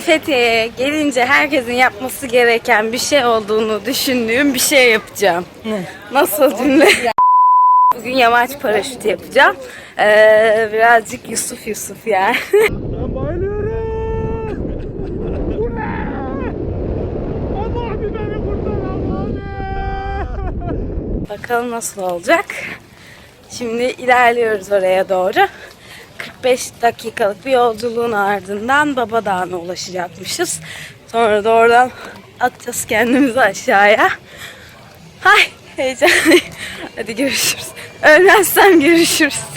Fethiye'ye gelince herkesin yapması gereken bir şey olduğunu düşündüğüm bir şey yapacağım. Nasıl cümle? Bugün yamaç paraşütü yapacağım. Ee, birazcık Yusuf Yusuf yani. Ben bayılıyorum. Bu ne? Allah bir beni kurtar Allah'ım. Bakalım nasıl olacak. Şimdi ilerliyoruz oraya doğru. 45 dakikalık bir yolculuğun ardından Baba Dağı'na ulaşacakmışız. Sonra da oradan atacağız kendimizi aşağıya. Hay heyecanlıyım. Hadi görüşürüz. Ölmezsem görüşürüz.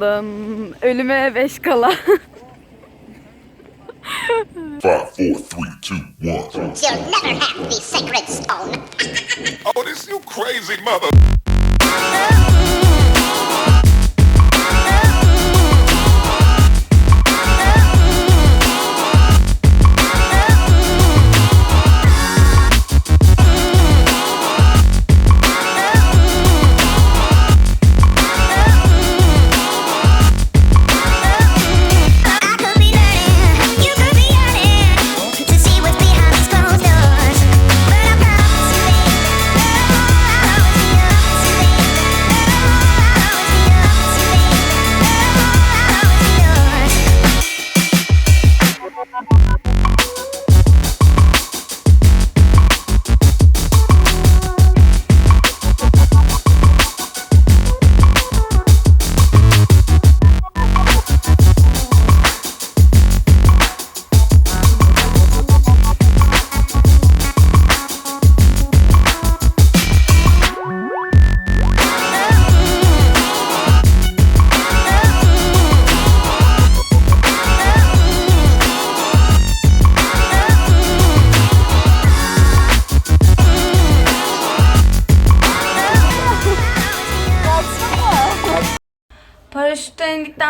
Dım dım. Ölüme beş kala. Five, four, three, two, one. You'll never have the sacred stone. Oh, this you crazy mother.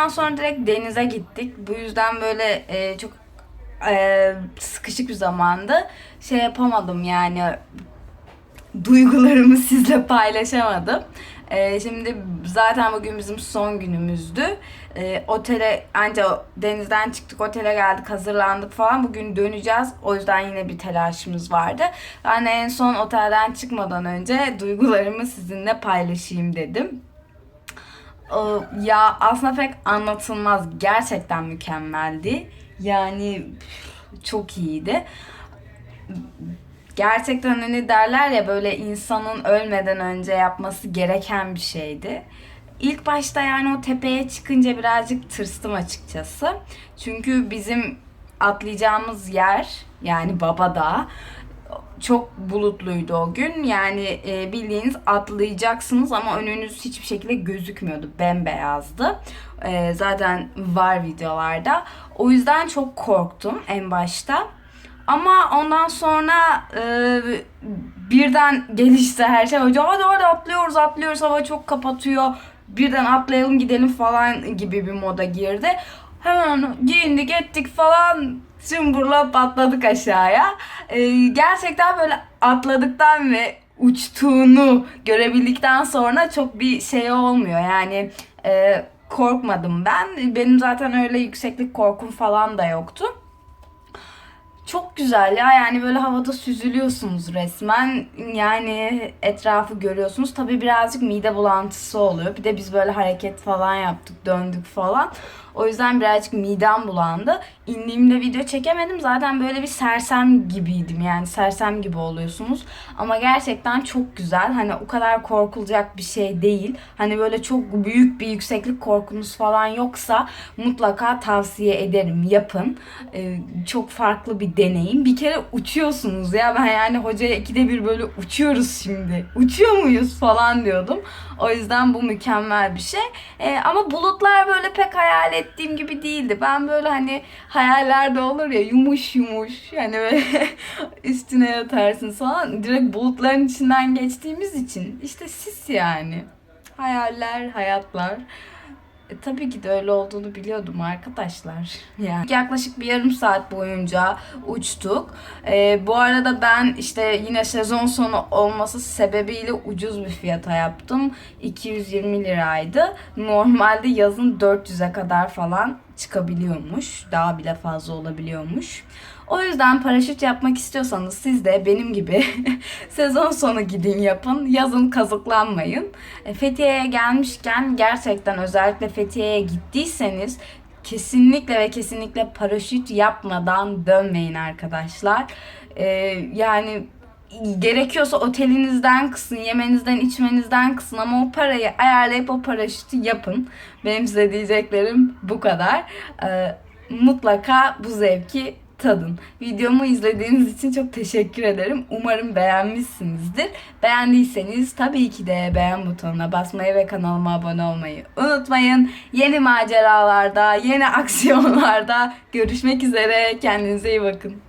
İndikten sonra direkt denize gittik. Bu yüzden böyle e, çok e, sıkışık bir zamandı. Şey yapamadım yani duygularımı sizle paylaşamadım. E, şimdi zaten bugün bizim son günümüzdü. E, otele anca denizden çıktık otele geldik hazırlandık falan. Bugün döneceğiz. O yüzden yine bir telaşımız vardı. De en son otelden çıkmadan önce duygularımı sizinle paylaşayım dedim. Ya aslında pek anlatılmaz. Gerçekten mükemmeldi. Yani çok iyiydi. Gerçekten hani derler ya böyle insanın ölmeden önce yapması gereken bir şeydi. İlk başta yani o tepeye çıkınca birazcık tırstım açıkçası. Çünkü bizim atlayacağımız yer yani Baba Dağı çok bulutluydu o gün. Yani e, bildiğiniz atlayacaksınız ama önünüz hiçbir şekilde gözükmüyordu. Bembeyazdı. E, zaten var videolarda. O yüzden çok korktum en başta. Ama ondan sonra e, birden gelişti her şey. Hoca hadi hadi atlıyoruz atlıyoruz hava çok kapatıyor. Birden atlayalım gidelim falan gibi bir moda girdi. Hemen giyindik ettik falan cımbırla patladık aşağıya. E, gerçekten böyle atladıktan ve uçtuğunu görebildikten sonra çok bir şey olmuyor. Yani e, korkmadım ben. Benim zaten öyle yükseklik korkum falan da yoktu. Çok güzel ya yani böyle havada süzülüyorsunuz resmen yani etrafı görüyorsunuz tabi birazcık mide bulantısı oluyor bir de biz böyle hareket falan yaptık döndük falan O yüzden birazcık midem bulandı. İndiğimde video çekemedim. Zaten böyle bir sersem gibiydim. Yani sersem gibi oluyorsunuz. Ama gerçekten çok güzel. Hani o kadar korkulacak bir şey değil. Hani böyle çok büyük bir yükseklik korkunuz falan yoksa mutlaka tavsiye ederim. Yapın. Ee, çok farklı bir deneyim. Bir kere uçuyorsunuz ya. Ben yani hocaya ikide bir böyle uçuyoruz şimdi. Uçuyor muyuz falan diyordum. O yüzden bu mükemmel bir şey. Ee, ama bulutlar böyle pek hayal ettiğim gibi değildi. Ben böyle hani hayallerde olur ya yumuş yumuş yani böyle üstüne yatarsın falan. Direkt bulutların içinden geçtiğimiz için işte sis yani. Hayaller, hayatlar. E, tabii ki de öyle olduğunu biliyordum arkadaşlar. Yani yaklaşık bir yarım saat boyunca uçtuk. E, bu arada ben işte yine sezon sonu olması sebebiyle ucuz bir fiyata yaptım. 220 liraydı. Normalde yazın 400'e kadar falan çıkabiliyormuş. Daha bile fazla olabiliyormuş. O yüzden paraşüt yapmak istiyorsanız siz de benim gibi sezon sonu gidin yapın. Yazın kazıklanmayın. E, Fethiye'ye gelmişken gerçekten özellikle Fethiye'ye gittiyseniz kesinlikle ve kesinlikle paraşüt yapmadan dönmeyin arkadaşlar. E, yani gerekiyorsa otelinizden kısın, yemenizden, içmenizden kısın ama o parayı ayarlayıp o paraşütü yapın. Benim size diyeceklerim bu kadar. Ee, mutlaka bu zevki tadın. Videomu izlediğiniz için çok teşekkür ederim. Umarım beğenmişsinizdir. Beğendiyseniz tabii ki de beğen butonuna basmayı ve kanalıma abone olmayı unutmayın. Yeni maceralarda, yeni aksiyonlarda görüşmek üzere. Kendinize iyi bakın.